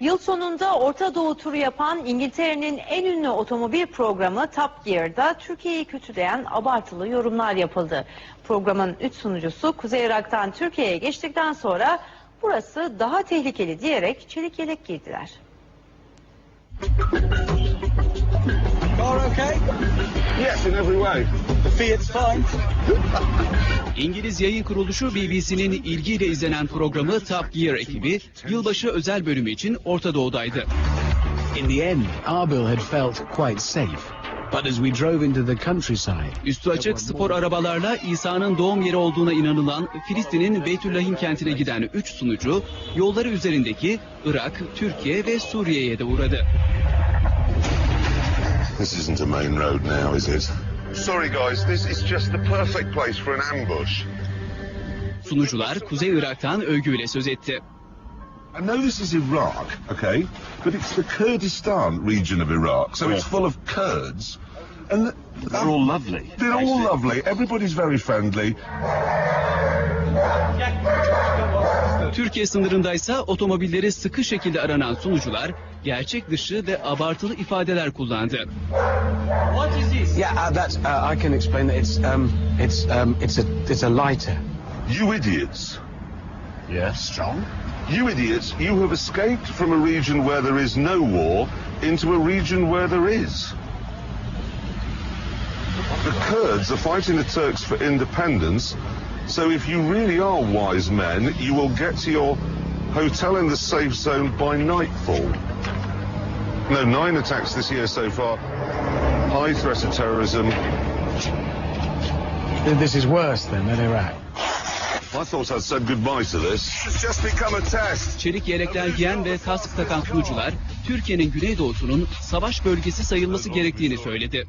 Yıl sonunda Orta Doğu turu yapan İngiltere'nin en ünlü otomobil programı Top Gear'da Türkiye'yi kötüleyen abartılı yorumlar yapıldı. Programın üç sunucusu Kuzey Irak'tan Türkiye'ye geçtikten sonra burası daha tehlikeli diyerek çelik yelek giydiler. Car okay? Yes, in every way. The Fiat's fine. İngiliz yayın kuruluşu BBC'nin ilgiyle izlenen programı Top Gear ekibi yılbaşı özel bölümü için Orta Doğu'daydı. In the end, Arbil had felt quite safe. But as we drove into the countryside, Üstü açık spor arabalarla İsa'nın doğum yeri olduğuna inanılan Filistin'in Beytüllahim kentine giden 3 sunucu yolları üzerindeki Irak, Türkiye ve Suriye'ye de uğradı. This isn't a main road now, is it? Sorry, guys, this is just the perfect place for an ambush. Sunucular Kuzey Irak'tan övgüyle söz etti. I know this is Iraq, okay, but it's the Kurdistan region of Iraq, so it's full of Kurds, and th- They're all lovely. they're all lovely. Everybody's very friendly. Türkiye sınırındaysa otomobilleri sıkı şekilde aranan sunucular gerçek dışı ve abartılı ifadeler kullandı. What is this? Yeah, uh, that's uh, I can explain that it's um, it's um, it's a it's a lighter. You idiots. Yeah, strong. You idiots, you have escaped from a region where there is no war into a region where there is. The Kurds are fighting the Turks for independence, so if you really are wise men, you will get to your hotel in the safe zone by nightfall. No, nine attacks this year so far. High threat of terrorism. Th- This is worse than than Iraq. I thought I'd said goodbye to this. It's just become a test. Çelik yelekler giyen ve kask takan sunucular Türkiye'nin güneydoğusunun savaş bölgesi sayılması gerektiğini söyledi.